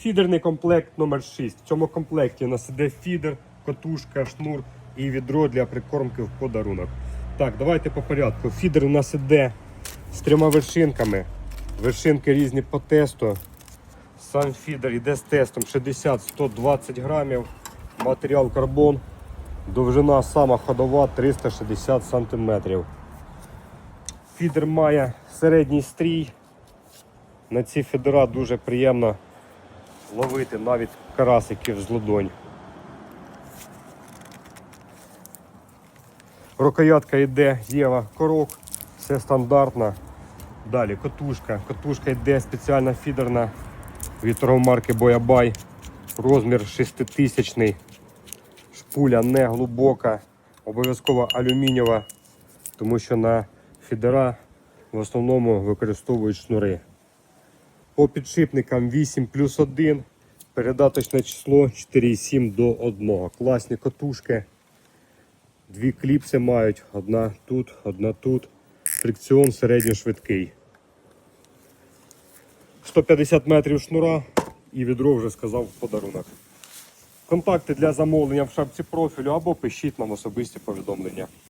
Фідерний комплект номер 6 В цьому комплекті у нас іде фідер, катушка, шнур і відро для прикормки в подарунок. Так, давайте по порядку. Фідер у нас іде з трьома вершинками. Вершинки різні по тесту. Сам фідер йде з тестом 60-120 грамів. Матеріал карбон. Довжина сама ходова 360 см. Фідер має середній стрій. На ці фідера дуже приємно ловити навіть карасиків з ладонь. Рукоятка йде Єва корок, все стандартно. Далі катушка. Катушка йде спеціальна фідерна від торгомарки Боябай. Розмір 6000 Шпуля не глибока, обов'язково алюмінієва, тому що на фідера в основному використовують шнури. По підшипникам 8 плюс 1, передаточне число 4,7 до 1. Класні катушки. Дві кліпси мають, одна тут, одна тут. Фрикціон середньошвидкий. 150 метрів шнура і відро вже сказав в подарунок. Контакти для замовлення в шапці профілю або пишіть нам особисті повідомлення.